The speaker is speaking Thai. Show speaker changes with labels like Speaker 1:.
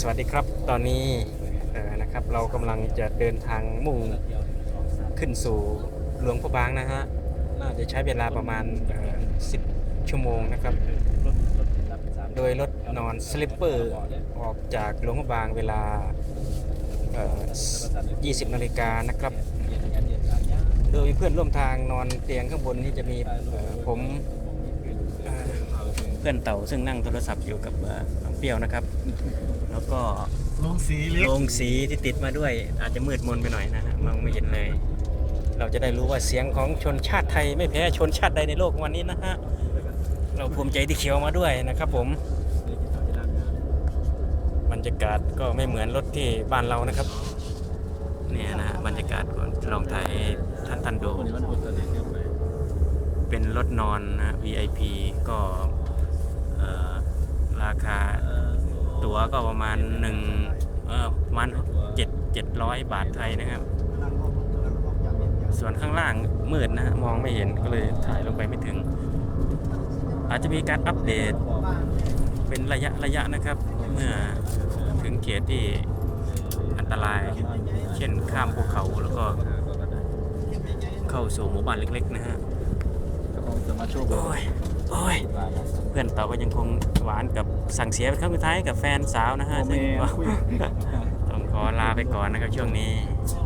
Speaker 1: สวัสดีครับตอนนี้นะครับเรากำลังจะเดินทางมุ่งขึ้นสู่หลวงพระบางนะฮะน่าจะใช้เวลาประมาณ 10 ชั่วโมงนะครับ โดยรถนอนสลิปเปอร์ออกจากหลวงพระบางเวลาเอ่อ20 นาฬิกานะครับ โดยเพื่อนร่วมทางนอนเตียงข้างบนนี่จะมีผมเพื่อนเต่าซึ่งนั่งโทรศัพท์อยู่กับน้องเปรี้ยวนะครับ แล้วก็
Speaker 2: ลงสีเล็ก
Speaker 1: โรงสีที่ติดมาด้วย อาจจะมืดมนไปหน่อยนะฮะมองไม่เห็นเลย เราจะได้รู้ว่าเสียงของชนชาติไทยไม่แพ้ชนชาติใดในโลกวันนี้นะฮะเราภูมิใจที่เขียวมาด้วยนะครับ ผมบรรยากาศก็ไม่เหมือนรถที่บ้านเรานะครับเนี่ยนะฮะบรรยากาศก่อนลองถ่ายให้ท่านท่านดูเป็นรถนอนนะ VIP ก็เอ่อราคาตั๋ว ก็ประมาณหนึ่งเอ่อประมาณเจ็ดเจ็ดร้อยบาทไทยนะครับ ส่วนข้างล่างมืดนะฮะมองไม่เห็นก็เลยถ่ายลงไปไม่ถึง อาจจะมีการอัปเดต เป็นระยะระยะนะครับ เมื่อถึงเขตที่อันตราย เช่นข้ามภูเขาแล้วก็ เข้าสู่หมู่บ้านเล็กๆนะฮะโอ้ยโอ้ยเพื่อนเต่าก็ยังคงหวานกับสั่งเสียเป็นครั้งสุดท้ายกับแฟนสาวนะฮะซึ่งก็ต้องขอลาไปก่อนนะครับช่วงนี้
Speaker 2: เ